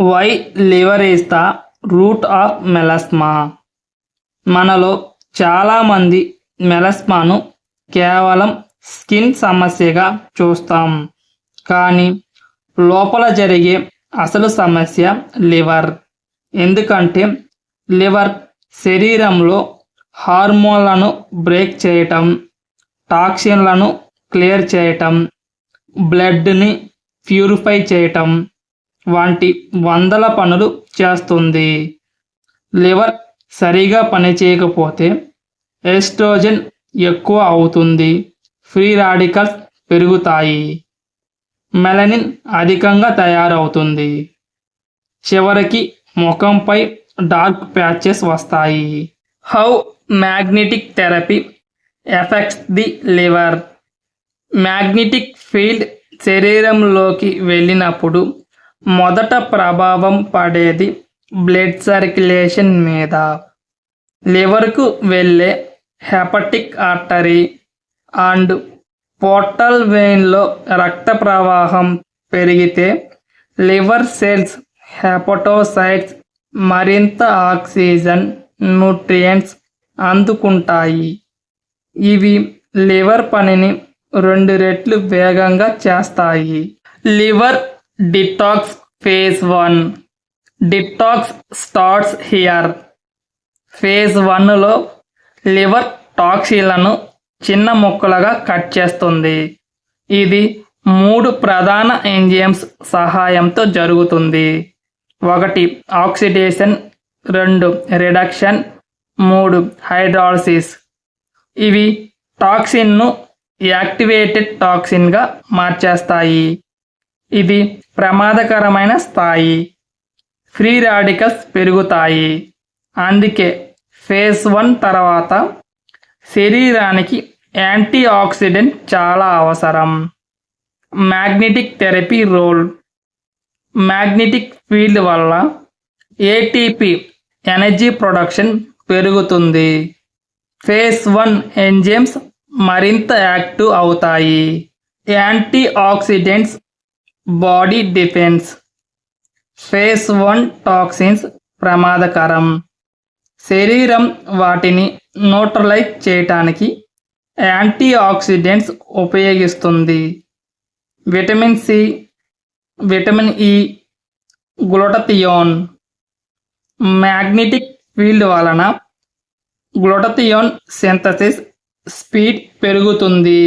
Why liver is the root of melasma. మనలో చాలామంది మెలస్మాను కేవలం స్కిన్ సమస్యగా చూస్తాం. కానీ లోపల జరిగే అసలు సమస్య లివర్. ఎందుకంటే లివర్ శరీరంలో హార్మోన్లను బ్రేక్ చేయటం టాక్సిన్లను క్లియర్ చేయటం బ్లడ్ని ప్యూరిఫై చేయటం వంటి వందల పనులు చేస్తుంది. లివర్ సరిగా పనిచేయకపోతే ఎస్ట్రోజన్ ఎక్కువ అవుతుంది. ఫ్రీ రాడికల్స్ పెరుగుతాయి. మెలనిన్ అధికంగా తయారవుతుంది. చివరికి ముఖంపై డార్క్ ప్యాచెస్ వస్తాయి. How magnetic therapy effects the liver? Magnetic field శరీరంలోకి వెళ్ళినప్పుడు మొదట ప్రభావం పడేది బ్లడ్ సర్క్యులేషన్ మీద. లివర్కు వెళ్ళే హెపటిక్ ఆర్టరీ అండ్ పోర్టల్ వెయిన్లో రక్త ప్రవాహం పెరిగితే లివర్ సెల్స్ హెపటోసైట్స్ మరింత ఆక్సిజన్ న్యూట్రియంట్స్ అందుకుంటాయి. ఇవి లివర్ పనిని రెండు రెట్లు వేగంగా చేస్తాయి. Liver detox phase one detox starts here phase వన్లో లివర్ టాక్సిన్లను చిన్న ముక్కలుగా కట్ చేస్తుంది. ఇది మూడు ప్రధాన ఎంజిఎమ్స్ సహాయంతో జరుగుతుంది. ఒకటి ఆక్సిడేషన్ రెండు రిడక్షన్ మూడు హైడ్రాలసిస్. ఇవి టాక్సిన్ను యాక్టివేటెడ్ టాక్సిన్గా మార్చేస్తాయి. ఇది ప్రమాదకరమైన స్థాయి. ఫ్రీ రాడికల్స్ పెరుగుతాయి. అందుకే ఫేజ్ వన్ తర్వాత శరీరానికి యాంటీ ఆక్సిడెంట్ చాలా అవసరం. Magnetic therapy role. Magnetic field వల్ల ఏటీపీ ఎనర్జీ ప్రొడక్షన్ పెరుగుతుంది. ఫేస్ వన్ ఎంజైమ్స్ మరింత యాక్టివ్ అవుతాయి. Antioxidants body defence. Phase one toxins ప్రమాదకరం. శరీరం వాటిని న్యూట్రలైజ్ చేయటానికి యాంటీ ఆక్సిడెంట్స్ ఉపయోగిస్తుంది. Vitamin C vitamin E glutathione. Magnetic field వలన గ్లూటథియోన్ సింథసిస్ స్పీడ్ పెరుగుతుంది.